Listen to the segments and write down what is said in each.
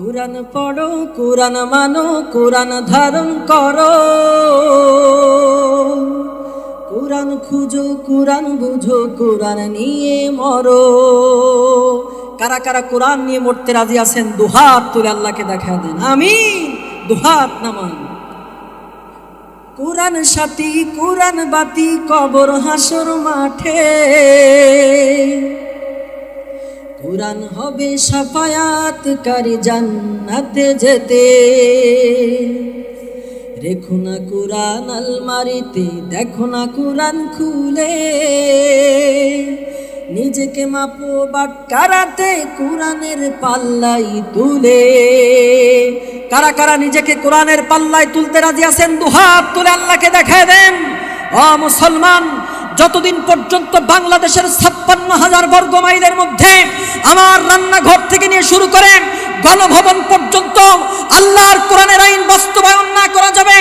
কোরআন পড়ো, কোরআন মানো, কোরআন ধারণ করো। কোরআন খুঁজো, কোরআন বুঝো, কোরআন নিয়ে মরো। কারা কারা কোরআন নিয়ে মরতে রাজি আছেন, দুহাত তুলে আল্লাহকে দেখা দেন। আমি দুহাত নামান কোরআন সাথী, কোরআন বাতি, কবর হাসর মাঠে। কোরআন হবে সাফায়াতকারী জান্নাতে যেতে। রেখো না কোরআন আলমারিতে, দেখো না কোরআন খুলে। নিজেকে মাপো বাট কারাতে কোরআনের পাল্লাই তুলে। কারা কারা নিজেকে কোরআনের পাল্লায় তুলতে রাজি আছেন দুহাত তুলে আল্লাহকে দেখায় দেন। ও মুসলমান যতদিন পর্যন্ত বাংলাদেশের ছাপ্পান্ন হাজার বর্গ মাইলের মধ্যে আমার রান্নাঘর থেকে নিয়ে শুরু করে গণভবন পর্যন্ত আল্লাহর কোরআনের আইন বাস্তবায়ন না করা যাবে,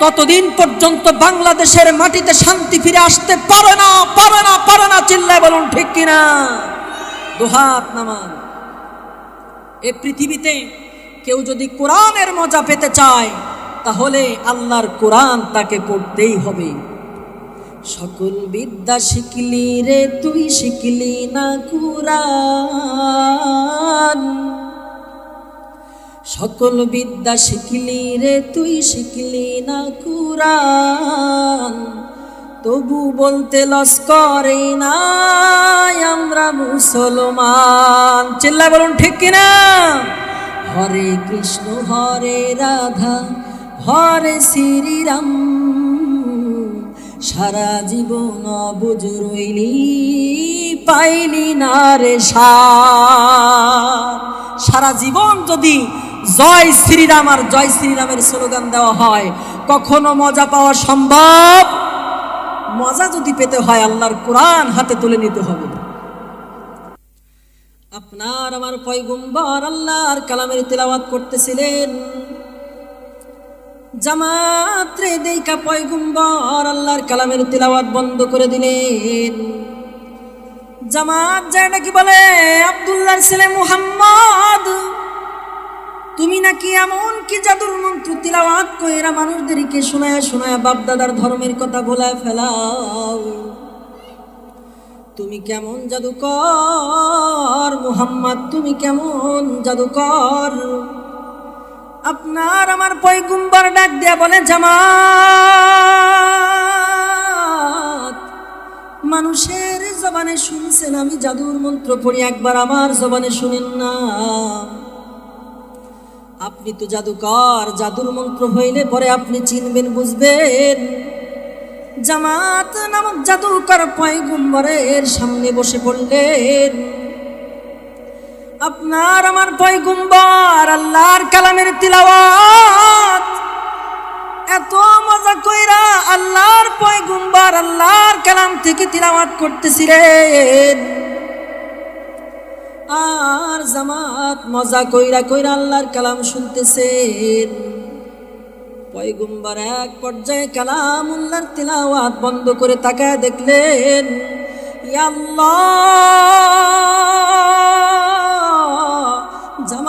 ততদিন পর্যন্ত বাংলাদেশের মাটিতে শান্তি ফিরে আসতে পারে না পারে না পারে না, চিল্লায় বলুন ঠিক কিনা? দুহাত নামান এ পৃথিবীতে কেউ যদি কোরআনের মজা পেতে চায়, তাহলে আল্লাহর কোরআন তাকে পড়তেই হবে। সকল বিদ্যা শিখলি রে, তুই শিখলি না কুরআন। সকল বিদ্যা শিখলি রে, তুই শিখলি না কুরআন। তবু বলতে লস করে না, আমরা মুসলমান। চিল্লা বলুন, ঠিক কিনা হরে কৃষ্ণ, হরে রাধা, হরে শ্রীরাম। সারা জীবন বুঝ রইলি, পাইলি না রে সার। জীবন যদি জয় শ্রীরাম আর জয় শ্রীরামের স্লোগান দেওয়া হয়, কখনো মজা পাওয়া সম্ভব? মজা যদি পেতে হয়, আল্লাহর কোরআন হাতে তুলে নিতে হবে। আপনার আমার পয়গুম্বর আল্লাহর কালামের তেলাওয়াত করতেছিলেন। জামাত্রে দেইকা পয়গুম্বর আল্লাহর কালামের তেলাওয়াত বন্ধ করে দিলেন। জামাত যায় নাকি বলে, আব্দুল্লাহর ছেলে মুহাম্মদ, তুমি নাকি এমন কি জাদুর মন্ত্র তিলাওয়াত কইরা মানুষদেরকে শোনায় শোনায় বাপদাদার ধর্মের কথা ভোলায় ফেলাও? তুমি কেমন জাদুকর, মুহাম্মদ, তুমি কেমন জাদুকর? আপনার আমার পয়গুম্বার ডাক দিয়া বলে, জামাত, মানুষের জবানে শুনছেন আমি জাদুর মন্ত্র পড়ি, একবার আমার জবানে শুনেন না। আপনি তো জাদুকর, জাদুর মন্ত্র হইলে পরে আপনি চিনবেন, বুঝবেন। জামাত নামক জাদুকর পয়গুম্বরের সামনে বসে পড়লেন। আপনার আমার পয়গুম্বর আল্লাহর কালামের তিলাওয়াত। এত মজা কইরা আল্লাহর পয়গুম্বর আল্লাহর কালাম থেকে তিলাওয়াত করতেছিলেন। আর জামাত মজা কইরা কইরা আল্লাহর কালাম শুনতেছেন। পয়গুম্বর এক পর্যায়ে কালাম উল্লাহর তিলাওয়াত বন্ধ করে তাকায় দেখলেন আল্লাহ!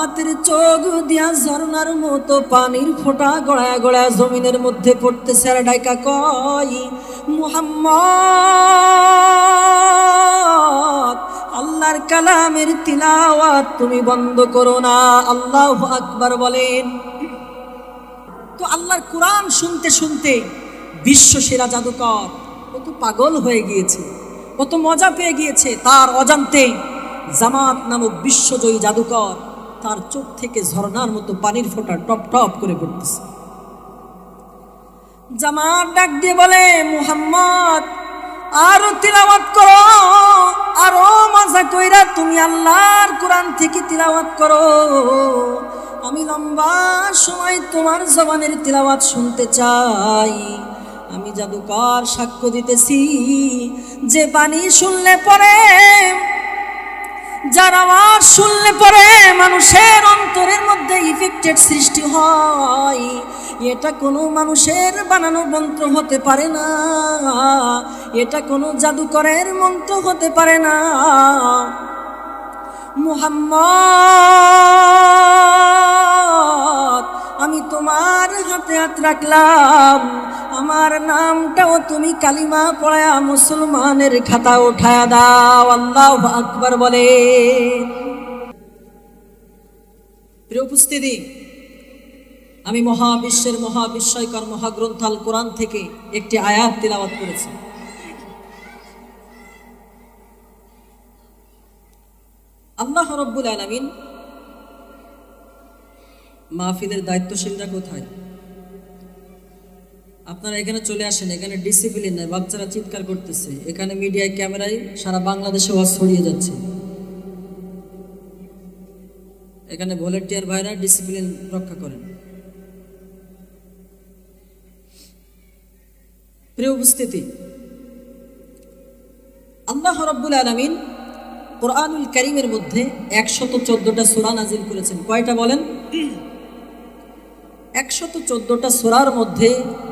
জামাতের চোখ দিয়া ঝর্ণার মতো পানির ফোঁটা গড়ায় গড়ায় জমিনের মধ্যে পড়তে আর ডাইকা কয়, মুহাম্মদ, আল্লাহর কালামের তিলাওয়াত তুমি বন্ধ করো না। আল্লাহ আকবার বলেন। তো আল্লাহর কোরআন শুনতে শুনতে বিশ্ব সেরা জাদুকর কত পাগল হয়ে গিয়েছে কত মজা পেয়ে গিয়েছে। তার অজান্তে জামাত নামক বিশ্বজয়ী জাদুকর তার চোখ থেকে ঝর্ণার মতো পানির ফোঁটা টপ টপ করে পড়তেছে। জামাত ডাক দিয়ে বলে, মুহাম্মদ, আরও তিলাওয়াত করো, আরও মজা কইরা তুমি আল্লাহর কোরআন থেকে তিলাওয়াত করো। আমি লম্বা সময় তোমার জবানের তিলাওয়াত শুনতে চাই। আমি জাদুকর সাক্ষ্য দিতেছি, যে বাণী শুনলে পরে যার আওয়াজ শুনলে পরে মানুষের অন্তরের মধ্যে ইফেক্টেড সৃষ্টি হয়। এটা কোনো মানুষের বানানো মন্ত্র হতে পারে না। এটা কোনো জাদুকরের মন্ত্র হতে পারে না। মুহাম্মদ আয়াত রাখলাম। আমার নামটাও তুমি কালিমা পড়ায়া মুসলমানের খাতা উঠায়া দাও। আল্লাহ আকবর বলে। প্রিয় উপস্থিতি, আমি মহাবিশ্বের মহাবিস্ময়কর মহাগ্রন্থাল কোরআন থেকে একটি আয়াত তিলাওয়াত করেছি। আল্লাহ রব্বুল আলমিন মাহফিলের দায়িত্বশীলরা কোথায়? আপনারা এখানে চলে আসেন, এখানে ডিসিপ্লিন নেই, বাচ্চারা চিৎকার করতেছে। এখানে মিডিয়ায় ক্যামেরায় সারা বাংলাদেশে ওয়াজ ছড়িয়ে যাচ্ছে। এখানে ভলেন্টিয়ার ভাইরা ডিসিপ্লিন রক্ষা করেন। প্রিয় উপস্থিতি, আল্লাহ রব্বুল আলমিন কোরআনুল করিমের মধ্যে একশত চোদ্দটা সুরা নাজিল করেছেন। কয়টা বলেন? একশত চোদ্দটা সুরার মধ্যে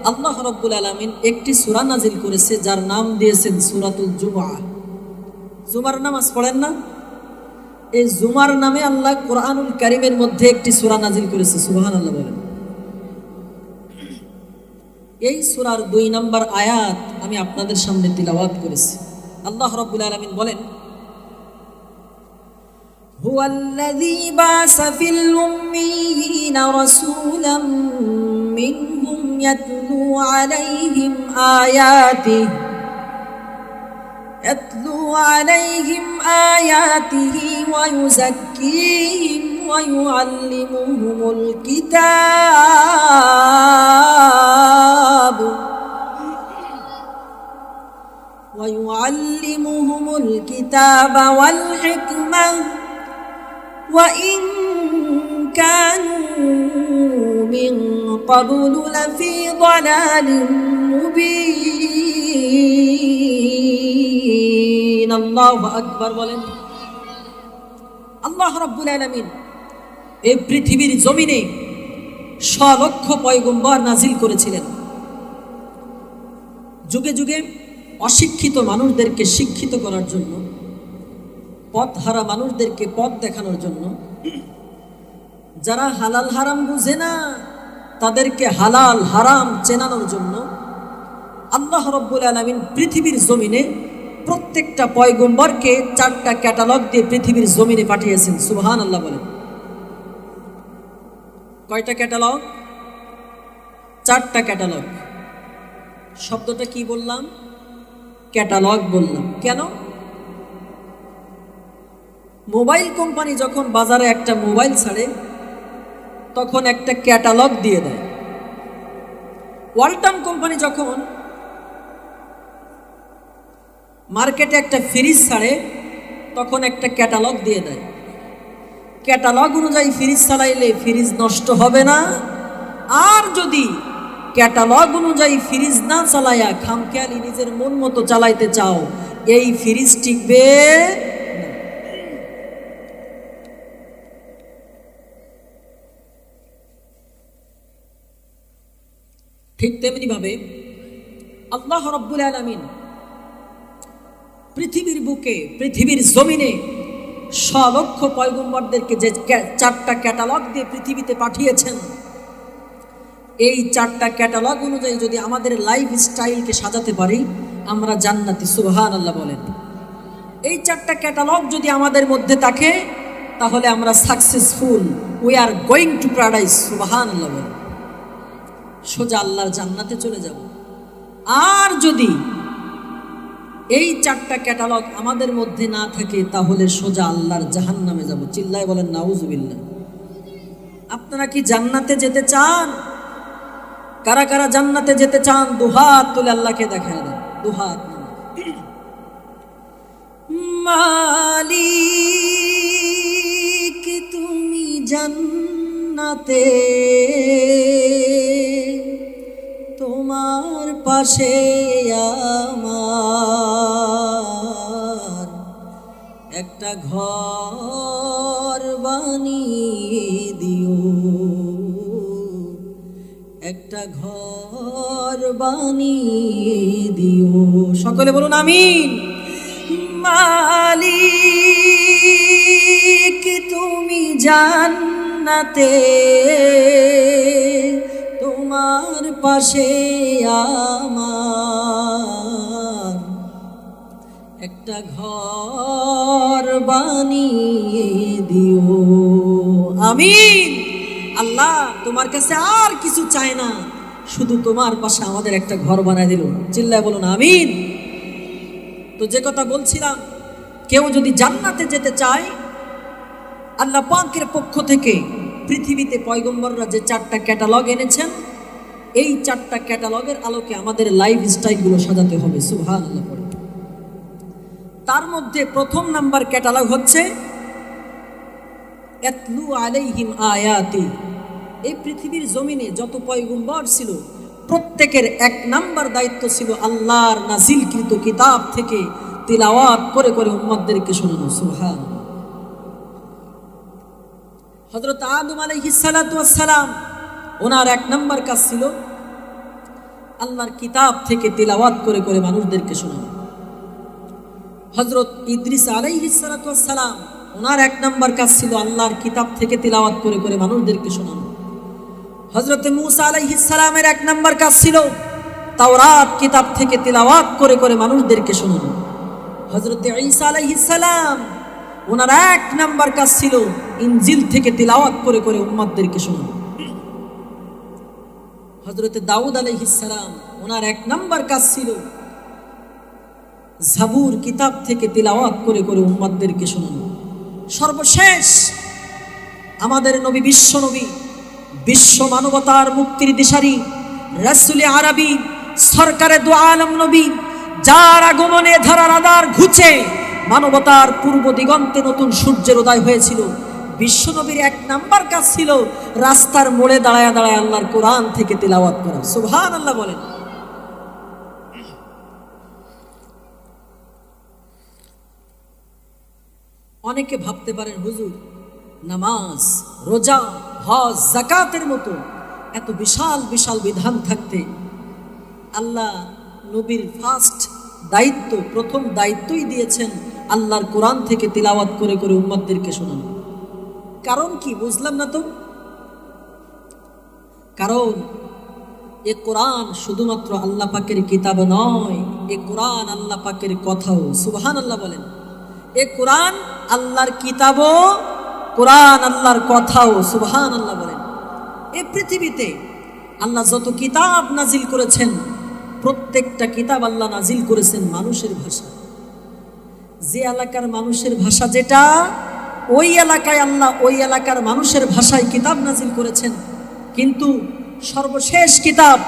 আল্লাহ রব্বুল আলমিন একটি সুরা নাজিল করেছে, যার নাম দিয়েছেন সুরাতুল জুমা জুমার নামাজ পড়েন না? এই জুমার নামে আল্লাহ কোরআনুল করিমের মধ্যে একটি সুরা নাজিল করেছে সুবাহান আল্লাহ বলেন। এই সুরার দুই নম্বর আয়াত আমি আপনাদের সামনে তিলাওয়াত করেছি। আল্লাহ রব্বুল আলমিন বলেন هو الذي بعث في الأميين رسولا منهم يتلو عليهم آياته يتلو عليهم آياته ويزكيهم ويعلمهم الكتاب ويعلمهم الكتاب والحكمة. وإن كانوا من قبل لفي ضلال مبين الله أكبر বলেন আল্লাহ রাব্বুল আলামিন এই পৃথিবীর জমিনে স্বলক্ষ পয়গম্বর নাজিল করেছিলেন যুগে যুগে অশিক্ষিত মানুষদেরকে শিক্ষিত করার জন্য পথ হারা মানুষদেরকে পথ দেখানোর জন্য, যারা হালাল হারাম বুঝে না, তাদেরকে হালাল হারাম চেনানোর জন্য আল্লাহ রব্বুল আলমিন পৃথিবীর জমিনে প্রত্যেকটা পয়গম্বরকে চারটা ক্যাটালগ দিয়ে পৃথিবীর জমিনে পাঠিয়েছেন সুবহান আল্লাহ বলেন। কয়টা ক্যাটালগ? চারটা ক্যাটালগ। শব্দটা কি বললাম? ক্যাটালগ বললাম। কেন? মোবাইল কোম্পানি যখন বাজারে একটা মোবাইল ছাড়ে, তখন একটা ক্যাটালগ দিয়ে দেয়। ওয়ালটন কোম্পানি যখন মার্কেটে একটা ফ্রিজ ছাড়ে, তখন একটা ক্যাটালগ দিয়ে দেয়। ক্যাটালগ অনুযায়ী ফ্রিজ চালাইলে ফ্রিজ নষ্ট হবে না। আর যদি ক্যাটালগ অনুযায়ী ফ্রিজ না চালাইয়া খামখেয়ালি নিজের মন মতো চালাইতে চাও, এই ফ্রিজ টিকবে ঠিক তেমনি ভাবে আল্লাহ রব্বুল আলমিন পৃথিবীর বুকে, পৃথিবীর জমিনে স্বলক্ষ পয়গম্বরদেরকে যে চারটা ক্যাটালগ দিয়ে পৃথিবীতে পাঠিয়েছেন, এই চারটা ক্যাটালগ অনুযায়ী যদি আমাদের লাইফ স্টাইলকে সাজাতে পারি, আমরা জান্নাতি সুবহান আল্লাহ বলেন। এই চারটা ক্যাটালগ যদি আমাদের মধ্যে থাকে, তাহলে আমরা successful we are going to paradise সুবহান আল্লাহ বলেন। সোজা আল্লাহর জান্নাতে চলে যাব। আর যদি এই চারটা ক্যাটালগ আমাদের মধ্যে না থাকে, তাহলে সোজা আল্লাহর জাহান নামে যাব। চিল্লায় বলেন নাউজুবিল্লা আপনারা কি জান্নাতে যেতে চান? কারা কারা জান্নাতে যেতে চান? দুহাত তুলে আল্লাহকে দেখা দেন। দুহাত মালিক, তুমি জান্নাতে পাশে আমার একটা ঘর বানিয়ে দিও। একটা ঘর বানিয়ে দিও। সকলে বলুন আমিন। মালিক, তুমি জান্নাতে তোমার পাশে আমার। একটা ঘর বানিয়ে দিও। আমিন। আল্লাহ তোমার কাছে আর কিছু চাই না। শুধু তোমার পাশে আমাদের একটা ঘর বানায় দিল। চিল্লায় বলুন, আমিন। তো যে কথা বলছিলাম, কেউ যদি জান্নাতে যেতে চায়, আল্লাহ পাকের পক্ষ থেকে পৃথিবীতে পয়গম্বররা যে চারটা ক্যাটালগ এনেছেন এই চারটা ক্যাটালগের আলোকে আমাদের লাইফ স্টাইলগুলো সাজাতে হবে আল্লাহ তার মধ্যে প্রথম নাম্বার ক্যাটালগ হচ্ছে এতলু আলাইহিম আয়াতি। এই পৃথিবীর জমিনে যত পয়গম্বর ছিল, প্রত্যেকের এক নাম্বার দায়িত্ব ছিল আল্লাহর নাজিলকৃত কিতাব থেকে তিলাওয়াত করে করে উম্মতদেরকে শোনানো সুবহান হজরত আদম আলাইহিসালাম ওনার এক নম্বর কাজ ছিল আল্লাহর কিতাব থেকে তিলাওয়াত করে করে মানুষদেরকে শোনানো। হজরত ইদ্রিস আলাইহিসালাম ওনার এক নম্বর কাজ ছিল আল্লাহর কিতাব থেকে তিলাওয়াত করে করে মানুষদেরকে শোনানো। হজরত মুসা আলাইহিসালামের এক নাম্বার কাজ ছিল তাওরাত কিতাব থেকে তিলাওয়াত করে করে মানুষদেরকে শোনানো। হজরত ঈসা আলাইহিসালাম ওনার এক নাম্বার কাজ ছিল ইনজিল থেকে তিলাওয়াত করে করে উম্মাদদেরকে শোনানো। হজরত দাউদ আলাইহিসালাম ওনার এক নাম্বার কাজ ছিল জাবুর কিতাব থেকে তিলাওয়াত করে করে উম্মাদদেরকে শোনানো। সর্বশেষ আমাদের নবী বিশ্ব নবী, বিশ্ব মানবতার মুক্তির দিশারি, রাসুলে আরবি, সরকারে দু আলম নবী, যার আগমনে ধারার আদার ঘুচে মানবতার পূর্ব দিগন্তে নতুন সূর্যের উদয় হয়েছিল। বিশ্বনবীর এক নাম্বার কাজ ছিল রাস্তার মোড়ে দাঁড়ায় দাঁড়ায় আল্লাহর কোরআন থেকে তিলাওয়াত করা। সুবহান আল্লাহ বলেন। অনেকে ভাবতে পারেন, হুজুর, নামাজ, রোজা, হজ জাকাতের মতো এত বিশাল বিশাল বিধান থাকতে আল্লাহ নবীর ফার্স্ট দায়িত্ব, প্রথম দায়িত্বই দিয়েছেন আল্লাহর কোরআন থেকে তিলাওয়াত করে করে উম্মতদেরকে শোনানো। কারণ কি বুঝলাম না তো? কারণ এ কোরআন শুধুমাত্র আল্লাহ পাকের কিতাব নয়, এ কোরআন আল্লাহ পাকের কথাও। সুবহান আল্লাহ বলেন। এ কোরআন আল্লাহর কিতাবও, কোরআন আল্লাহর কথাও সুবহান আল্লাহ বলেন। এ পৃথিবীতে আল্লাহ যত কিতাব নাজিল করেছেন, প্রত্যেকটা কিতাব আল্লাহ নাজিল করেছেন মানুষের ভাষা যে এলাকার মানুষের ভাষা যেটা ওই এলাকায় আল্লাহ ওই এলাকার মানুষের ভাষায় কিতাব নাজিল করেছেন। কিন্তু সর্বশেষ কিতাব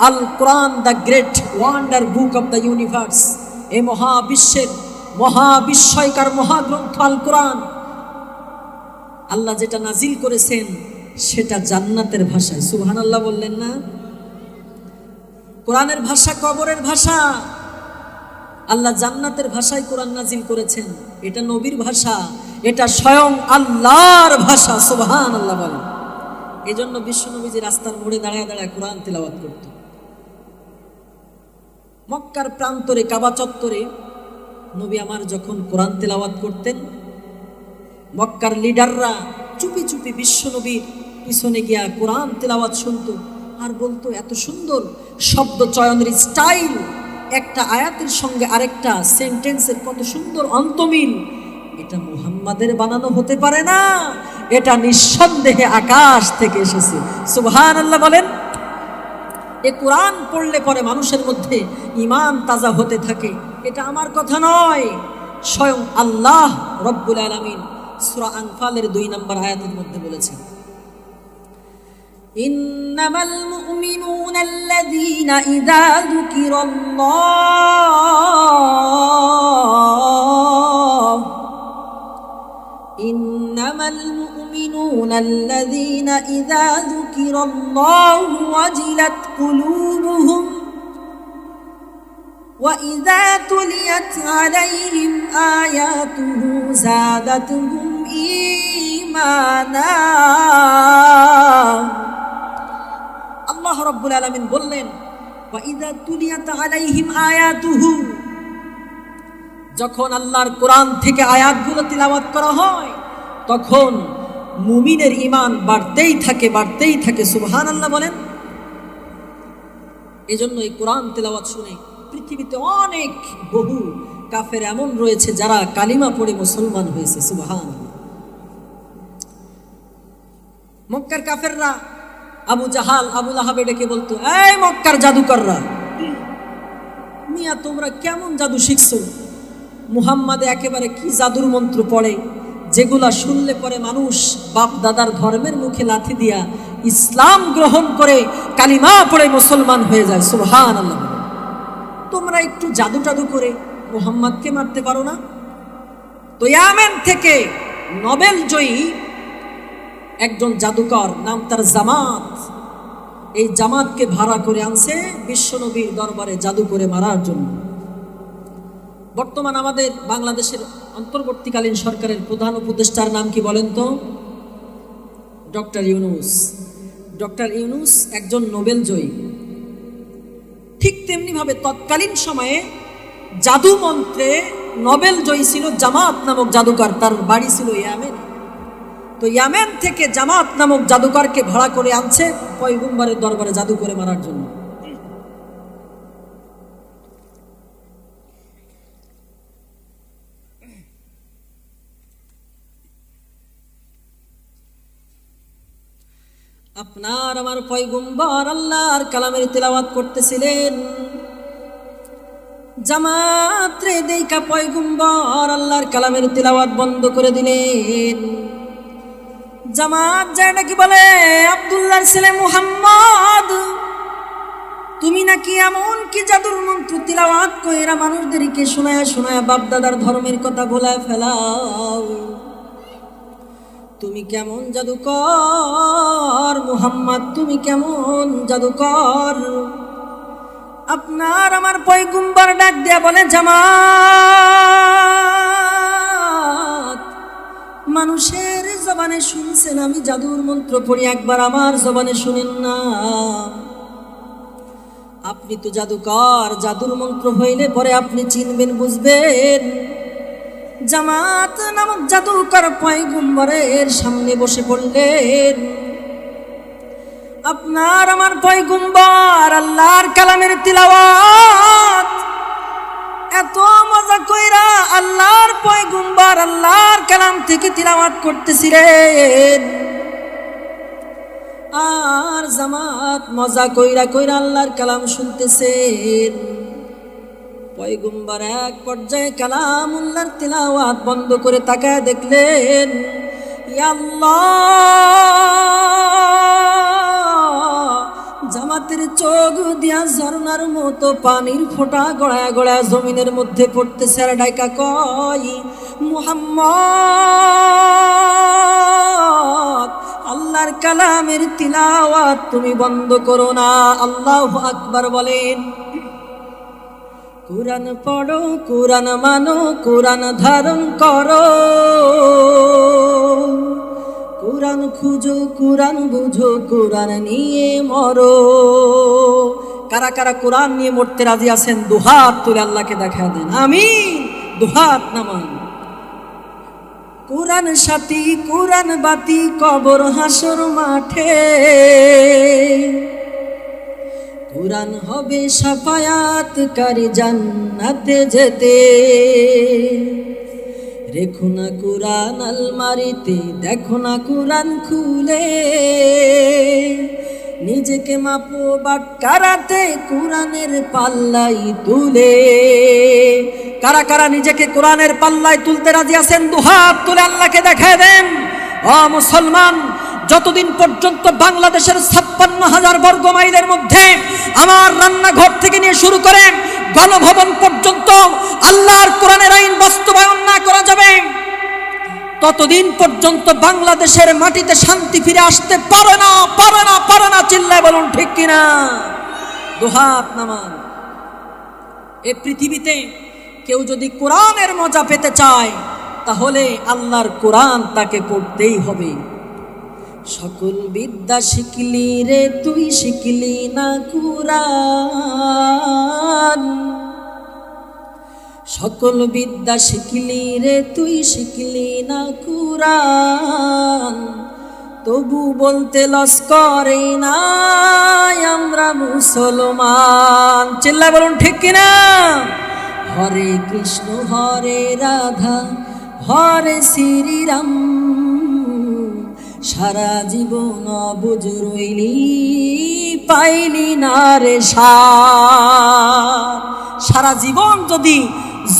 আল কোরআন the great wonder book of the universe এই মহাবিশ্বের মহাবিস্ময়কার মহাগ্রন্থ আল কোরআন। আল্লাহ যেটা নাজিল করেছেন, সেটা জান্নাতের ভাষায়। সুহান আল্লাহ বললেন না? কোরআনের ভাষা কবরের ভাষা। আল্লাহ জান্নাতের ভাষায় কোরআন নাজিল করেছেন। এটা নবীর ভাষা। এটা স্বয়ং আল্লাহর ভাষা সুবহান আল্লাহ বলেন। এই জন্য বিশ্বনবীজি রাস্তার মোড়ে দাঁড়ায় দাঁড়ায় কোরআন তেলাওয়াত করত। মক্কার প্রান্তরে, কাবা চত্বরে নবী আমার যখন কোরআন তেলাওয়াত করতেন, মক্কার লিডাররা চুপি চুপি বিশ্বনবীর পিছনে গিয়া কোরআন তেলাওয়াত শুনত আর বলতো, এত সুন্দর শব্দ চয়নের স্টাইল, একটা আয়াতের সঙ্গে আরেকটা সেন্টেন্সের কত সুন্দর অন্তমিল এটা মুহাম্মাদের বানানো হতে পারে না এটা নিঃসন্দেহে আকাশ থেকে এসেছে সুবহান আল্লাহ বলেন এ কোরআন পড়লে পরে মানুষের মধ্যে ইমান তাজা হতে থাকে এটা আমার কথা নয় স্বয়ং আল্লাহ রব্বুল আলমিন সুরা আনফালের দুই নম্বর আয়াতের মধ্যে বলেছেন إنما المؤمنون الذين إذا ذكر الله إنما المؤمنون الذين إذا ذكر الله وجلت قلوبهم وإذا تليت عليهم آياته زادتهم إيمانا আল্লাহ রব্বুল আলমিন বললেন وَإِذَا تُلِيَتْ عَلَيْهِمْ آيَاتُهُ যখন আল্লাহর কোরআন থেকে আয়াতগুলো তিলাওয়াত করা হয় তখন মুমিনের ইমান বাড়তেই থাকে বাড়তেই থাকে। সুবহান আল্লাহ বলেন এই জন্য এই কোরআন তেলাওয়াত শুনে পৃথিবীতে অনেক বহু কাফের এমন রয়েছে যারা কালিমা পড়ে মুসলমান হয়েছে সুবহান মক্কার কাফেররা আবু জাহাল, আবু লাহাবে ডেকে বলতো, এই মক্কার জাদুকররা, মিয়া তোমরা কেমন জাদু শিখছো? মুহাম্মাদে একেবারে কি জাদুর মন্ত্র পড়ে? যেগুলা শুনলে পরে মানুষ বাপ দাদার ধর্মের মুখে লাথি দিয়া ইসলাম গ্রহণ করে কালিমা পড়ে মুসলমান হয়ে যায় সুহান আল্লাহ তোমরা একটু জাদু টাদু করে মোহাম্মদকে মারতে পারো না? তো ইয়ামেন থেকে নোবেল জয়ী একজন জাদুকর নাম তার জামাত। এই জামাতকে ভাড়া করে আনছে বিশ্বনবীর দরবারে জাদু করে মারার জন্য। বর্তমান আমাদের বাংলাদেশের অন্তর্বর্তীকালীন সরকারের প্রধান উপদেষ্টার নাম কি বলেন তো? ডক্টর ইউনুস। ডক্টর ইউনুস একজন নোবেল জয়ী। ঠিক তেমনিভাবে তৎকালীন সময়ে জাদু মন্ত্রে নোবেল জয়ী ছিল জামাত নামক জাদুকর, তার বাড়ি ছিল ইয়ামেন। তো ইয়ামেন থেকে জামাত নামক জাদুকরকে ভাড়া করে আনছে পয়গুম্বারের দরবারে জাদু করে মারার জন্য। আপনার আমার পয়গুম্বর আল্লাহর কালামের তেলাওয়াত করতেছিলেন। জামাত রে দেইকা পয়গুম্বর আল্লাহর কালামের তেলাওয়াত বন্ধ করে দিলেন। জামাত যায় নাকি বলে, আব্দুল্লাহর ছেলে মুহাম্মদ, তুমি নাকি এমন কি জাদুর মন্ত্র তিলাওয়াত কইরা মানুষদেরকে শোনায় শোনায় বাপ দাদার ধর্মের কথা ভোলায় ফেলাও? তুমি কেমন জাদুকর? মুহাম্মদ, তুমি কেমন জাদুকর? আপনার আমার পয়গুম্বার ডাক দেয়া বলে, জামাত, মানুষের জবানে শুনছেন আমি, জাদুর মন্ত্র পড়ি, একবার আমার জবানে শুনেন না। আপনি তো জাদুকর, জাদুর মন্ত্র হইলে পরে আপনি চিনবেন, বুঝবেন। জামাত নামক জাদুকর পয়গুম্বরের সামনে বসে পড়লেন। আপনার আমার পয়গুম্বর আল্লাহর কালামের তিলাওয়াত। এত মজা কইরা আল্লাহর পয়গুম্বর আল্লাহর কালাম থেকে তিলাওয়াত করতেছিলেন। আর জামাত মজা কইরা কইরা আল্লাহর কালাম শুনতেছেন। পয়গুম্বার এক পর্যায়ে কালাম উল্লার তিলাওয়াত বন্ধ করে তাকায় দেখলেন জামাতের চোখ দিয়া ঝর্ণার মতো পানির ফোঁটা গড়ায় গড়ায় জমিনের মধ্যে পড়তে স্যার ডাইকা কয়, মুহাম্মদ, আল্লাহর কালামের তিলাওয়াত তুমি বন্ধ করো না। আল্লাহ আকবার বলেন। কোরআন পড়ো, কোরআন মানো, কোরআন ধারণ করো। কোরআন খুঁজো, কোরআন বুঝো, কোরআন নিয়ে মরো। কারা কারা কোরআন নিয়ে মরতে রাজি আছেন, দুহাত তুলে আল্লাহকে দেখা দেন। আমি দুহাত নামান কোরআন সাথী, কোরআন বাতি, কবর হাসর মাঠে। কোরআন হবে সাফায়াত কারি জান্নাতে যেতে। রেখো না কোরআন আলমারিতে, দেখো না কোরআন খুলে। নিজেকে মাপো বাটকারাতে কোরআনের পাল্লাই তুলে। কারা কারা নিজেকে কোরআনের পাল্লায় তুলতে রাজি আছেন দুহাত তুলে আল্লাহকে দেখায় দেন। ও মুসলমান যতদিন পর্যন্ত বাংলাদেশের ছাপ্পান্ন হাজার বর্গ মাইলের মধ্যে আমার রান্নাঘর থেকে নিয়ে শুরু করে গণভবন পর্যন্ত আল্লাহর কোরআনের আইন বাস্তবায়ন না করা যাবে, ততদিন পর্যন্ত বাংলাদেশের মাটিতে শান্তি ফিরে আসতে পারে না পারে না পারে না চিল্লায় বলুন ঠিক কিনা? দুহাত নামান এ পৃথিবীতে কেউ যদি কোরআনের মজা পেতে চায়, তাহলে আল্লাহর কোরআন তাকে পড়তেই হবে। সকল বিদ্যা শিখলি রে, তুই শিখলি না কুরান সকল বিদ্যা শিখলি রে, তুই শিখলি না কুরান তবু বলতে লস্করে নাই আমরা মুসলমান। চিল্লা বলুন ঠিক কিনা? হরে কৃষ্ণ, হরে রাধা, হরে শ্রীরাম। সারা জীবন বুঝ রইলি, পাইলি না রে সারা। জীবন যদি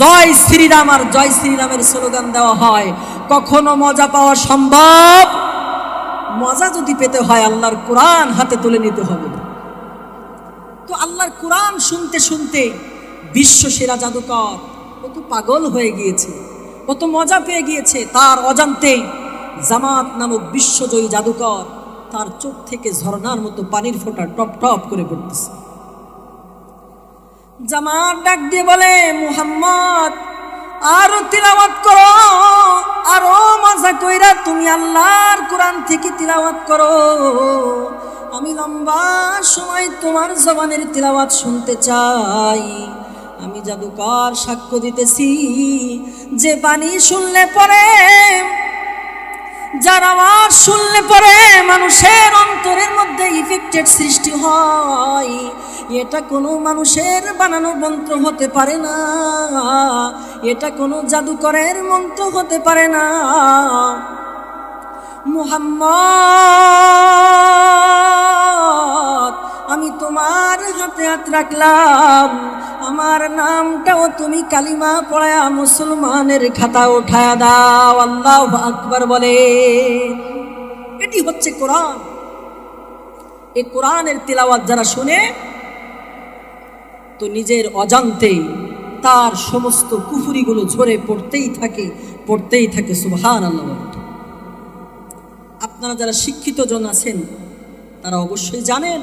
জয় শ্রীরাম আর জয় শ্রীরামের স্লোগান দেওয়া হয়, কখনো মজা পাওয়া সম্ভব? মজা যদি পেতে হয়, আল্লাহর কোরআন হাতে তুলে নিতে হবে। তো আল্লাহর কোরআন শুনতে শুনতে বিশ্ব সেরা জাদুকর কত পাগল হয়ে গিয়েছে, কত মজা পেয়ে গিয়েছে, তার অজান্তে জামাত নামক বিশ্বজয়ী জাদুকর তার চোখ থেকে ঝর্ণার মতো পানির ফোঁটা টপ টপ করে পড়তেছে। জামাত ডাক দিয়ে বলে, মুহাম্মদ, আরও তিলাওয়াত করো, আরও মজা কইরা তুমি আল্লাহর কোরআন থেকে তিলাওয়াত করো। আমি লম্বা সময় তোমার জবানের তিলাওয়াত শুনতে চাই। আমি জাদুকর সাক্ষ্য দিতেছি, যে পানি শুনলে পরে যার আওয়াজ শুনলে পরে মানুষের অন্তরের মধ্যে ইফেক্টেড সৃষ্টি হয়। এটা কোনো মানুষের বানানো মন্ত্র হতে পারে না। এটা কোনো জাদুকরের মন্ত্র হতে পারে না। মুহাম্মদ, আমি তোমার হাতে হাত রাখলাম। আমার নামটাও তুমি কালিমা পড়ায়া মুসলমানের খাতা উঠায়া দাও। আল্লাহ আকবর বলে। এটি হচ্ছে কোরআন। এই কোরআনের তিলাওয়াত যারা শুনে, তো নিজের অজান্তে তার সমস্ত কুফুরিগুলো ঝরে পড়তেই থাকে পড়তেই থাকে সুবহান আল্লাহ। আপনারা যারা শিক্ষিত জন আছেন, তারা অবশ্যই জানেন,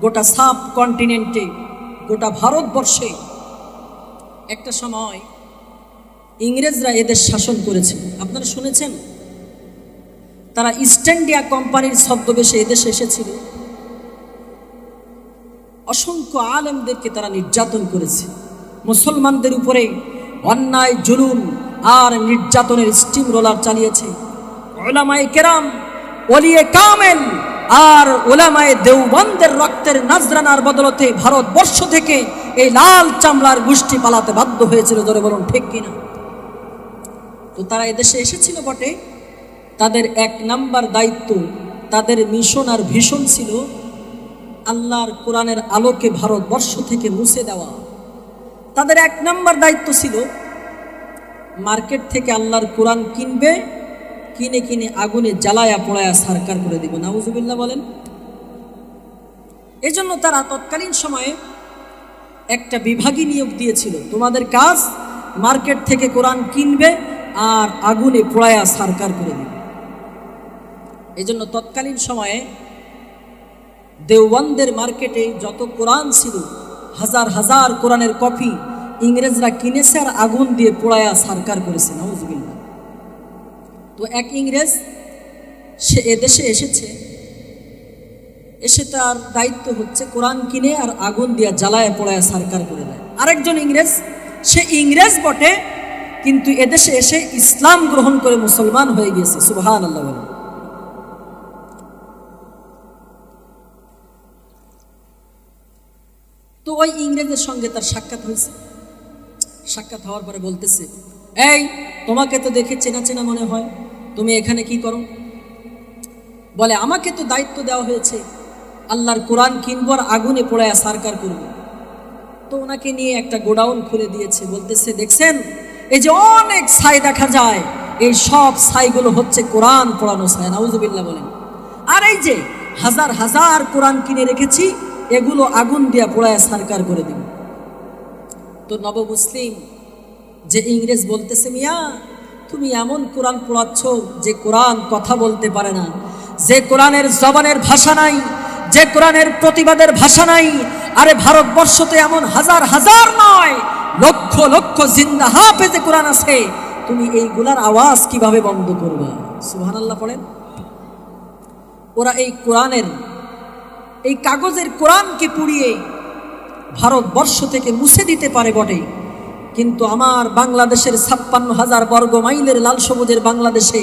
গোটা সাব কন্টিনেন্টে, গোটা ভারতবর্ষে একটা সময় ইংরেজরা এদের শাসন করেছে। আপনারা শুনেছেন? তারা ইস্ট ইন্ডিয়া কোম্পানির ছদ্মবেশে এদেশে এসেছিল। অসংখ্য আলেমদেরকে তারা নির্যাতন করেছে। মুসলমানদের উপরে অন্যায়, জুলুম আর নির্যাতনের স্টিম রোলার চালিয়েছে। ওলামায়ে কেরাম, ওলিয়ে কামেল আর ওলামায়ে দেওবন্দের রক্তের নাজরানার বদলতে ভারতবর্ষ থেকে এই লাল চামড়ার গোষ্ঠী পালাতে বাধ্য হয়েছিল ধরে বলুন, ঠিক কিনা? তো তারা এদেশে এসেছিল বটে। তাদের এক নাম্বার দায়িত্ব, তাদের মিশন আর ভীষণ ছিল আল্লাহর কোরআনের আলোকে ভারতবর্ষ থেকে মুছে দেওয়া। তাদের এক নাম্বার দায়িত্ব ছিল, মার্কেট থেকে আল্লাহর কোরআন কিনবে কিনে কিনে আগুনে জ্বালায়া পোড়ায়া সারকার করে দিবে। নাউজুবিল্লাহ বলেন। এজন্য তারা তৎকালীন সময়ে একটা বিভাগী নিয়োগ দিয়েছিল। তোমাদের কাজ মার্কেট থেকে কোরআন কিনবে আর আগুনে পোড়ায়া সারকার করে দিবে। এজন্য তৎকালীন সময়ে দেওবন্দের মার্কেটে যত কোরআন ছিল, হাজার হাজার কোরআনের কপি ইংরেজরা কিনেছে আর আগুন দিয়ে পোড়ায়া সারকার করেছে। নওয়াজবিল্লা তো এক ইংরেজ সে এদেশে এসেছে। এসে তার দায়িত্ব হচ্ছে কোরআন কিনে আর আগুন দিয়া জ্বালায় পোড়ায় সরকার করে দেয়। আরেকজন ইংরেজ, সে ইংরেজ বটে, কিন্তু এদেশে এসে ইসলাম গ্রহণ করে মুসলমান হয়ে গিয়েছে। সুবহান আল্লাহ তো ওই ইংরেজের সঙ্গে তার সাক্ষাৎ হয়েছে। সাক্ষাৎ হওয়ার পরে বলতেছে, এই, তোমাকে তো দেখে চেনা চেনা মনে হয়। তুমি এখানে কি করো? বলে, আমাকে তো দায়িত্ব দেওয়া হয়েছে, আল্লাহর কোরআন কিনবো আর আগুনে পোড়ায় সারকার করব। তো ওনাকে নিয়ে একটা গোডাউন খুলে দিয়েছে, বলতেছে, দেখছেন? এই যে অনেক ছাই দেখা যায়, এই সব ছাইগুলো হচ্ছে কোরআন পড়ানো ছাই, নাউজুবিল্লাহ বলেন। আর এই যে হাজার হাজার কোরআন কিনে রেখেছি, এগুলো আগুন দিয়া পোড়ায় সারকার করে দিব। তো নব মুসলিম যে ইংরেজ বলতেছে, মিয়া তুমি এমন কোরআন পড়াচ্ছ যে কোরআন কথা বলতে পারে না। যে কোরআনের জবানের ভাষা নাই, যে কোরআনের প্রতিবাদের ভাষা নাই, আরে ভারতবর্ষতে এমন হাজার হাজার নয়, লক্ষ লক্ষ জিন্দা হাফেজে কোরআন আছে। তুমি এইগুলার আওয়াজ কীভাবে বন্ধ করবা? সুবহানাল্লাহ পড়েন। ওরা এই কোরআনের, এই কাগজের কোরআনকে পুড়িয়ে ভারতবর্ষ থেকে মুছে দিতে পারে বটে। কিন্তু আমার বাংলাদেশের ছাপ্পান্ন হাজার বর্গ মাইলের লাল সবুজের বাংলাদেশে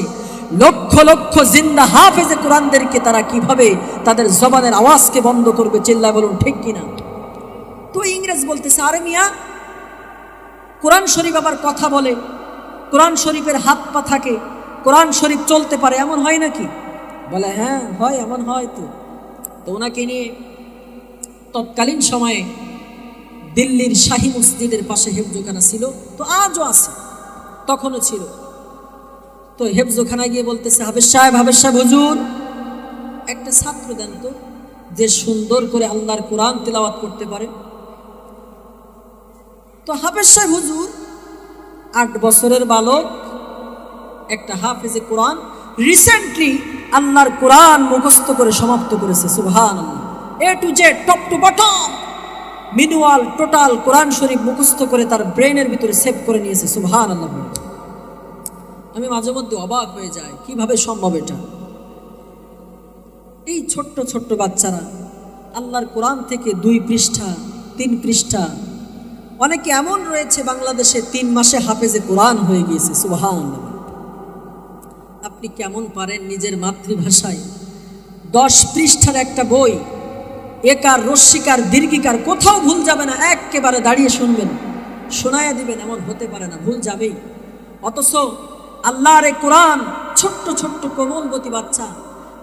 লক্ষ লক্ষ জিন্দা হাফেজে কোরআনদেরকে তারা কীভাবে তাদের জবানের আওয়াজকে বন্ধ করবে চিল্লা বলুন, ঠিক কিনা? তো ইংরেজ বলতেছে, আরে মিয়া, কোরআন শরীফ আবার কথা বলে। কোরআন শরীফের হাত পা থাকে। কোরআন শরীফ চলতে পারে, এমন হয় নাকি? বলে হ্যাঁ হয়, এমন হয় তো। তো ওনাকে নিয়ে তৎকালীন সময়ে দিল্লির শাহী মসজিদের পাশে হেফজোখানা ছিল, তো আজও আছে, তখনও ছিল। তো হেফজোখানায় গিয়ে বলতেছে হাবেজ সাহেব হাবেজ সাহেব, হুজুর, একটা ছাত্র দেন তো, যে সুন্দর করে আল্লাহর কোরআন তেলাওয়াত করতে পারে। তো হাফেজ সাহেব, হুজুর, আট বছরের বালক, একটা হাফেজে কোরআন, রিসেন্টলি আল্লাহর কোরআন মুখস্থ করে সমাপ্ত করেছে সুবহান A to Z, top to bottom. Manual total কোরআন শরীফ মুখস্থ করে তার ব্রেনের ভিতরে সেভ করে নিয়েছে সুবহান আল্লাহ আমি মাঝে মধ্যে অবাক হয়ে যাই, কীভাবে সম্ভব এটা? এই ছোট্ট ছোট্ট বাচ্চারা, আল্লাহর কোরআন থেকে দুই পৃষ্ঠা, তিন পৃষ্ঠা, অনেকে এমন রয়েছে বাংলাদেশে তিন মাসে হাফেজে কোরআন হয়ে গিয়েছে সুবহান আপনি কেমন পারেন নিজের মাতৃভাষায়? দশ পৃষ্ঠার একটা বই একার রস্যিকার দীর্ঘিকার, কোথাও ভুল যাবে না, একেবারে দাঁড়িয়ে শুনবেন। শোনায়া দিবেন, এমন হতে পারে না, ভুল যাবেই। অথচ আল্লাহর কোরআন, ছোট্ট ছোট্ট কোমলবতী বাচ্চা,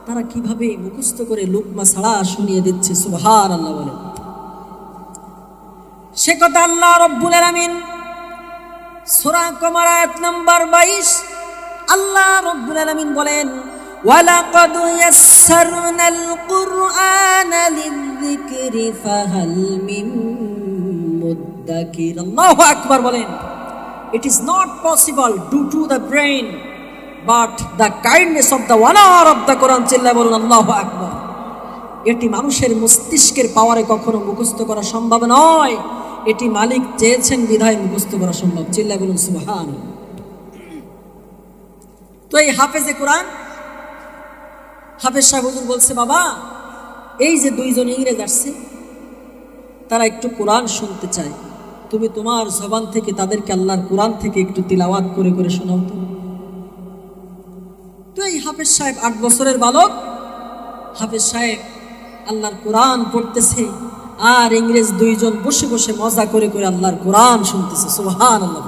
তারা কীভাবে মুখস্থ করে লুকমা ছাড়া শুনিয়ে দিচ্ছে সুবহান আল্লাহ বলে। সে কথা আল্লাহ রব্বুল আলামিন সূরা কমার আয়াত নাম্বার 22 আল্লাহ রব্বুল আলামিন বলেন ওয়ালাকাদ ইয়াসসারনাল কুরআনা লিযিকরি ফাহাল মিন মুদ্দাকির আল্লাহু আকবার বলেন। It is not possible due to the brain but the kindness of the owner of the Quran চিল্লা বলুন, আল্লাহু আকবার। এটি মানুষের মস্তিষ্কের পাওয়ারে কখনো মুখস্থ করা সম্ভব নয়। এটি মালিক চেয়েছেন বিধায় মুখস্থ করা সম্ভব। চিল্লা বলুন সুবহান তো এই হাফেজে কোরআন হাফেজ সাহেব হুজুর বলছে, বাবা, এই যে দুইজন ইংরেজ আসছে, তারা একটু কোরআন শুনতে চায়। তুমি তোমার জবান থেকে তাদেরকে আল্লাহর কোরআন থেকে একটু তিলাওয়াত করে করে শোনাও তো। তো এই হাফেজ সাহেব আট বছরের বালক। হাফেজ সাহেব আল্লাহর কোরআন পড়তেছে আর ইংরেজ দুইজন বসে বসে মজা করে করে আল্লাহর কোরআন শুনতেছে। সুবহান আল্লাহ।